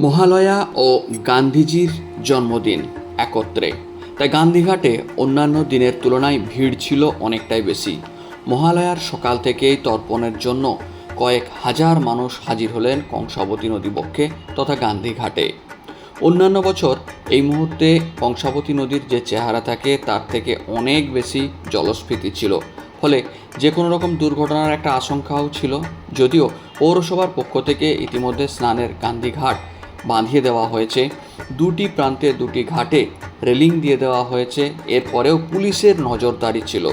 মহালয়া ও গান্ধীজির জন্মদিন একত্রে। তাই গান্ধীঘাটে অন্যান্য দিনের তুলনায় ভিড় ছিল অনেকটাই বেশি। মহালয়ার সকাল থেকেই তর্পণের জন্য কয়েক হাজার মানুষ হাজির হলেন কংসাবতী নদী বক্ষে তথা গান্ধীঘাটে অন্যান্য বছর এই মুহূর্তে কংসাবতী নদীর যে চেহারা থাকে, তার থেকে অনেক বেশি জলস্ফীতি ছিল। ফলে যে কোনো রকম দুর্ঘটনার একটা আশঙ্কাও ছিল। যদিও পৌরসভার পক্ষ থেকে ইতিমধ্যে স্নানের গান্ধীঘাট বাঁধিয়ে দেওয়া হয়েছে। দুটি প্রান্তে দুটি ঘাটে রেলিং দিয়ে দেওয়া হয়েছে। এরপরেও পুলিশের নজরদারি ছিল।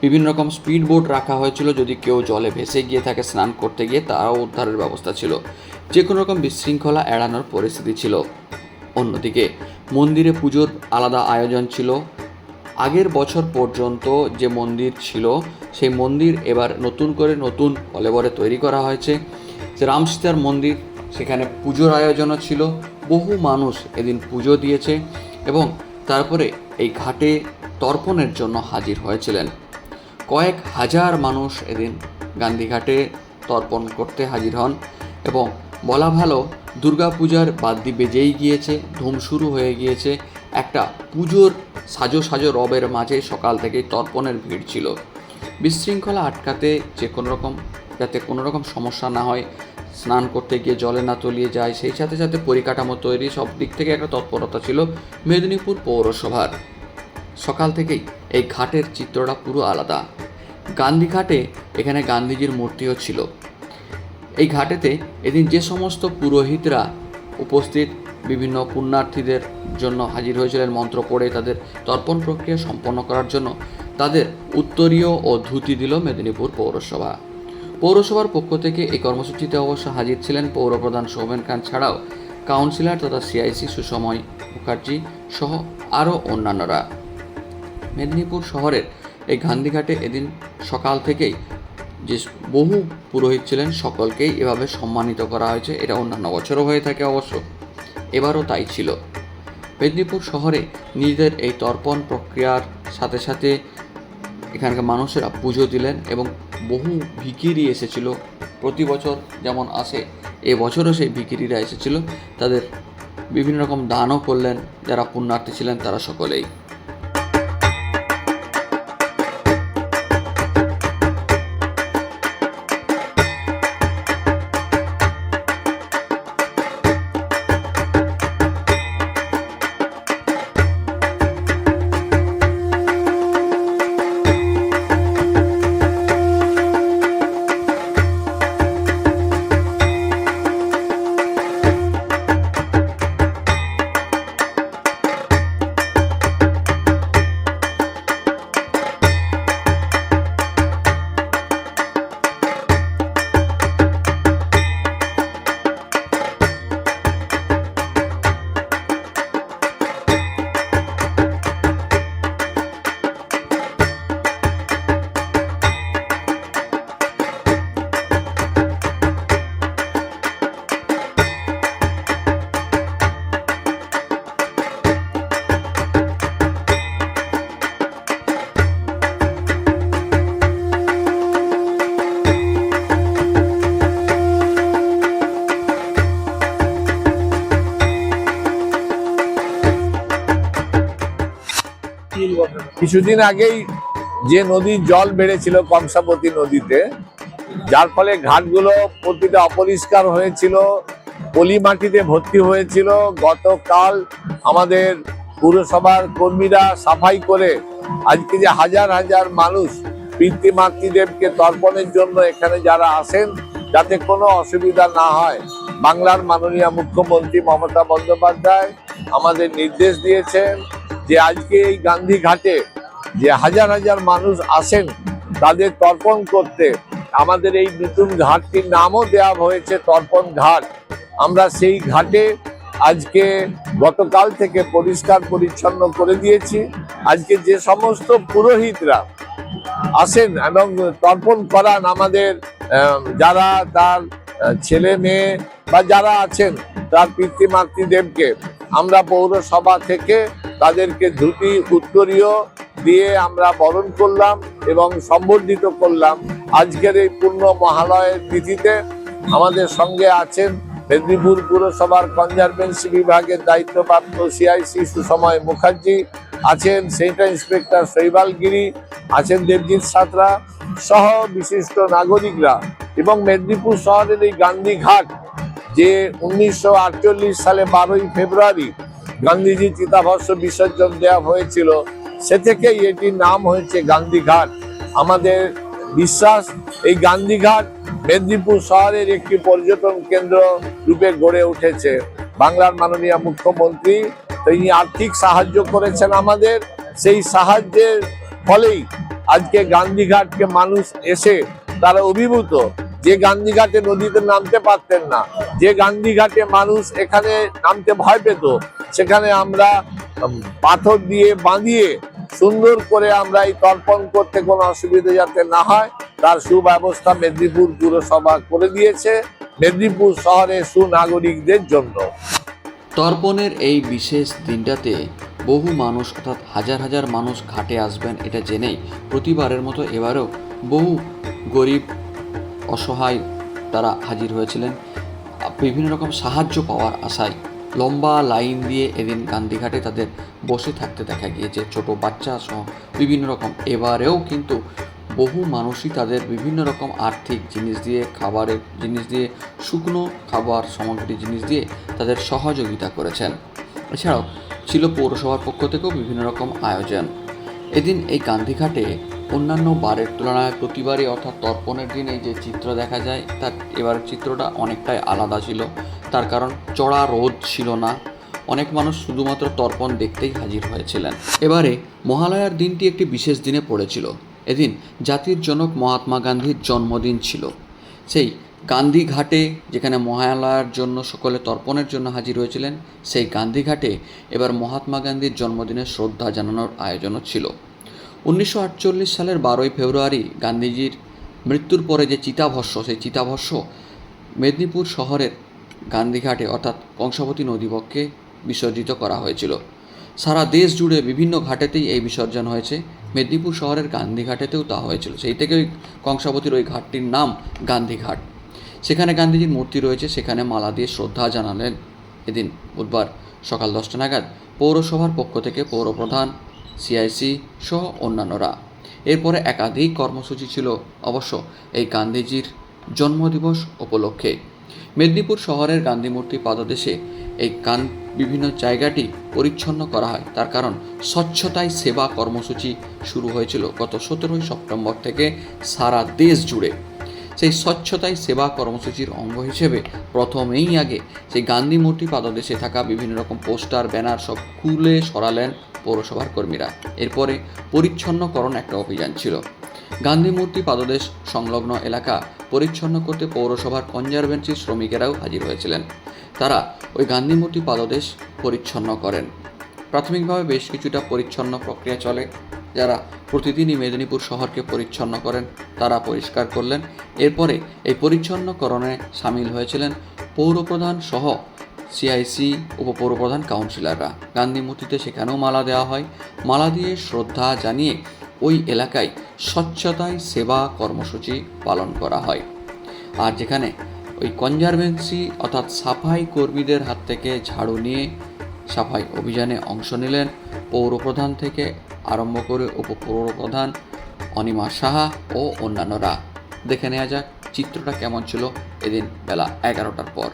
বিভিন্ন রকম স্পিড বোট রাখা হয়েছিল। যদি কেউ জলে ভেসে গিয়ে থাকে স্নান করতে গিয়ে, তারাও উদ্ধারের ব্যবস্থা ছিল। যে কোনো রকম বিশৃঙ্খলা এড়ানোর পরিস্থিতি ছিল। অন্যদিকে, মন্দিরে পুজোর আলাদা আয়োজন ছিল। আগের বছর পর্যন্ত যে মন্দির ছিল, সেই মন্দির এবার নতুন করে নতুন কলেবরে তৈরি করা হয়েছে। যে রামসীতার মন্দির সেখানে পুজোর আয়োজনও ছিল। বহু মানুষ এদিন পুজো দিয়েছে এবং তারপরে এই ঘাটে তর্পণের জন্য হাজির হয়েছিলেন। কয়েক হাজার মানুষ এদিন গান্ধীঘাটে তর্পণ করতে হাজির হন এবং বলা ভালো দুর্গাপূজার বাদ্যি বেজেই গিয়েছে, ধুম শুরু হয়ে গিয়েছে। একটা পুজোর সাজো সাজো রবের মাঝে সকাল থেকেই তর্পণের ভিড় ছিল। বিশৃঙ্খলা আটকাতে যে কোনো রকম, যাতে কোনো রকম সমস্যা না হয় স্নান করতে গিয়ে জলে না তলিয়ে যায়, সেই সাথে সাথে পরিকাঠামো তৈরি, সব দিক থেকে একটা তৎপরতা ছিল মেদিনীপুর পৌরসভার। সকাল থেকেই এই ঘাটের চিত্রটা পুরো আলাদা। গান্ধীঘাটে এখানে গান্ধীজির মূর্তিও ছিল। এই ঘাটেতে এদিন যে সমস্ত পুরোহিতরা উপস্থিত, বিভিন্ন পুণ্যার্থীদের জন্য হাজির হয়েছিলেন, মন্ত্র পড়ে তাদের তর্পণ প্রক্রিয়া সম্পন্ন করার জন্য, তাদের উত্তরীয় ও ধুতি দিল মেদিনীপুর পৌরসভা। পৌরসভার পক্ষ থেকে এই কর্মসূচিতে অবশ্য হাজির ছিলেন পৌরপ্রধান সৌমেন খান ছাড়াও কাউন্সিলর তথা সিআইসি সুসময় মুখার্জি সহ আরও অন্যান্যরা। মেদিনীপুর শহরের এই গান্ধীঘাটে এদিন সকাল থেকেই যে বহু পুরোহিত ছিলেন, সকলকেই এভাবে সম্মানিত করা হয়েছে। এটা অন্যান্য বছরও হয়ে থাকে অবশ্য। এবারও তাই ছিল। মেদিনীপুর শহরে নিজেদের এই তর্পণ প্রক্রিয়ার সাথে সাথে এখানকার মানুষেরা পুজো দিলেন এবং বহু ভিকিরি এসেছিল। প্রতি বছর যেমন আসে এবছরও সেই ভিকিরিরা এসেছিল। তাদের বিভিন্ন রকম দানও করলেন, যারা পুণ্যার্থী ছিলেন তারা সকলেই। কিছুদিন আগেই যে নদীর জল বেড়েছিল কংসাবতী নদীতে, যার ফলে ঘাটগুলো প্রতিটা অপরিষ্কার হয়েছিল, পলি মাটিতে ভর্তি হয়েছিল। গতকাল আমাদের পুরসভার কর্মীরা সাফাই করে আজকে যে হাজার হাজার মানুষ পিতৃমাতৃদেবকে তর্পণের জন্য এখানে যারা আসেন, যাতে কোনো অসুবিধা না হয়। বাংলার মাননীয় মুখ্যমন্ত্রী মমতা বন্দ্যোপাধ্যায় আমাদের নির্দেশ দিয়েছেন যে আজকে এই গান্ধী ঘাটে যে হাজার হাজার মানুষ আসেন তাদের তর্পণ করতে। আমাদের এই নতুন ঘাটটির নামও দেওয়া হয়েছে তর্পণ ঘাট। আমরা সেই ঘাটে আজকে গতকাল থেকে পরিষ্কার পরিচ্ছন্ন করে দিয়েছি। আজকে যে সমস্ত পুরোহিতরা আসেন এবং তর্পণ করান আমাদের যারা তার ছেলে মেয়ে বা যারা আছেন তার পিতৃমাতৃদেবকে, আমরা পৌরসভা থেকে তাদেরকে ধুতি, উত্তরীয় দিয়ে আমরা বরণ করলাম এবং সম্বর্ধিত করলাম। আজকের এই পূর্ণ মহালয়ের তিথিতে আমাদের সঙ্গে আছেন মেদিনীপুর পুরসভার কনজারভেন্সি বিভাগের দায়িত্বপ্রাপ্ত সিআইসি সুসময় মুখার্জি, আছেন সেন্টার ইন্সপেক্টর শৈবাল গিরি, আছেন দেবজিৎ সাঁতরা সহ বিশিষ্ট নাগরিকরা এবং মেদিনীপুর শহরের এই গান্ধী ঘাট যে উনিশশো আটচল্লিশ সালে বারোই ফেব্রুয়ারি গান্ধীজি চিতাভস্য বিসর্জন দেওয়া হয়েছিল সে থেকেই এটির নাম হয়েছে গান্ধীঘাট আমাদের বিশ্বাস, এই গান্ধীঘাট মেদিনীপুর শহরের একটি পর্যটন কেন্দ্র রূপে গড়ে উঠেছে। বাংলার মাননীয় মুখ্যমন্ত্রী, তিনি আর্থিক সাহায্য করেছেন আমাদের। সেই সাহায্যের ফলেই আজকে গান্ধীঘাটকে মানুষ এসে তারা অভিভূত। যে গান্ধীঘাটে নদীতে নামতে পারতেন না, যে গান্ধীঘাটে মানুষ এখানে নামতে ভয় পেত, সেখানে আমরা পাথর দিয়ে বাঁধিয়ে সুন্দর করে আমরা এই তর্পণ করতে কোনো অসুবিধা যাতে না হয়, তার সুব্যবস্থা মেদিনীপুর পুরসভা করে দিয়েছে, মেদিনীপুর শহরের সুনাগরিকদের জন্য। তর্পণের এই বিশেষ দিনটাতে বহু মানুষ, অর্থাৎ হাজার হাজার মানুষ ঘাটে আসবেন এটা জেনেই প্রতিবারের মতো এবারেও বহু গরিব, অসহায় তারা হাজির হয়েছিলেন। বিভিন্ন রকম সাহায্য পাওয়ার আশায় লম্বা লাইন দিয়ে এদিন গান্ধীঘাটে তাদের বসে থাকতে দেখা গিয়েছে ছোট বাচ্চা সহ বিভিন্ন রকম। এবারেও কিন্তু বহু মানুষই তাদের বিভিন্ন রকম আর্থিক জিনিস দিয়ে, খাবারের জিনিস দিয়ে, শুকনো খাবার সামগ্রী জিনিস দিয়ে তাদের সহযোগিতা করেছেন। এছাড়াও ছিল পৌরসভার পক্ষ থেকেও বিভিন্ন রকম আয়োজন। এদিন এই গান্ধীঘাটে অন্যান্য বারের তুলনায় প্রতিবারই অর্থাৎ তর্পণের দিন যে চিত্র দেখা যায়, তার এবারের চিত্রটা অনেকটাই আলাদা ছিল। তার কারণ চড়া রোদ ছিল না। অনেক মানুষ শুধুমাত্র তর্পণ দেখতেই হাজির হয়েছিলেন। এবারে মহালয়ার দিনটি একটি বিশেষ দিনে পড়েছিল। এদিন জাতির জনক মহাত্মা গান্ধীর জন্মদিন ছিল। সেই গান্ধী ঘাটে যেখানে মহালয়ার জন্য সকলে তর্পণের জন্য হাজির হয়েছিলেন, সেই গান্ধী ঘাটে এবার মহাত্মা গান্ধীর জন্মদিনে শ্রদ্ধা জানানোর আয়োজনও ছিল। উনিশশো আটচল্লিশ সালের বারোই ফেব্রুয়ারি গান্ধীজির মৃত্যুর পরে যে চিতাভস্য সেই চিতাভস্য মেদিনীপুর শহরের গান্ধীঘাটে অর্থাৎ কংসাবতী নদীবক্ষে বিসর্জিত করা হয়েছিল। সারা দেশ জুড়ে বিভিন্ন ঘাটেতেই এই বিসর্জন হয়েছে। মেদিনীপুর শহরের গান্ধীঘাটেতেও তা হয়েছিল। সেই থেকে ওই কংসাবতীর ওই ঘাটটির নাম গান্ধীঘাট সেখানে গান্ধীজির মূর্তি রয়েছে। সেখানে মালা দিয়ে শ্রদ্ধা জানালেন এদিন বুধবার সকাল দশটা নাগাদ পৌরসভার পক্ষ থেকে পৌরপ্রধান সিআইসি সহ অন্যান্যরা। এরপরে একাধিক কর্মসূচি ছিল অবশ্য। এই গান্ধীজির জন্মদিবস উপলক্ষে মেদিনীপুর শহরের গান্ধী মূর্তি পাদদেশে এই গান বিভিন্ন জায়গাটি পরিচ্ছন্ন করা হয়। তার কারণ স্বচ্ছতায় সেবা কর্মসূচি শুরু হয়েছিল গত সতেরোই সেপ্টেম্বর থেকে সারা দেশ জুড়ে। সেই স্বচ্ছতায় সেবা কর্মসূচির অঙ্গ হিসেবে প্রথমেই আগে সেই গান্ধী মূর্তি পাদদেশে থাকা বিভিন্ন রকম পোস্টার, ব্যানার সব খুলে সরালেন পৌরসভার কর্মীরা। এরপরে পরিচ্ছন্নকরণ একটা অভিযান ছিল। গান্ধী মূর্তি পাদদেশ সংলগ্ন এলাকা পরিচ্ছন্ন করতে পৌরসভার কনজারভেন্সি শ্রমিকেরাও হাজির হয়েছিলেন। তারা ওই গান্ধী মূর্তি পাদদেশ পরিচ্ছন্ন করেন। প্রাথমিকভাবে বেশ কিছুটা পরিচ্ছন্ন প্রক্রিয়া চলে। যারা প্রতিদিনই মেদিনীপুর শহরকে পরিচ্ছন্ন করেন, তারা পরিষ্কার করলেন। এরপরে এই পরিচ্ছন্নকরণে সামিল হয়েছিলেন পৌরপ্রধান সহ সিআইসি উপপৌরপ্রধান কাউন্সিলররা। গান্ধী মূর্তিতে সেখানেও মালা দেওয়া হয়। মালা দিয়ে শ্রদ্ধা জানিয়ে ওই এলাকায় স্বচ্ছতায় সেবা কর্মসূচি পালন করা হয়। আর যেখানে ওই কনজারভেন্সি অর্থাৎ সাফাই কর্মীদের হাত থেকে ঝাড়ু নিয়ে সাফাই অভিযানে অংশ নিলেন পৌরপ্রধান থেকে আরম্ভ করে উপপৌরপ্রধান অনিমা সাহা ও অন্যান্যরা। দেখে নেওয়া যাক চিত্রটা কেমন ছিল এদিন বেলা এগারোটার পর।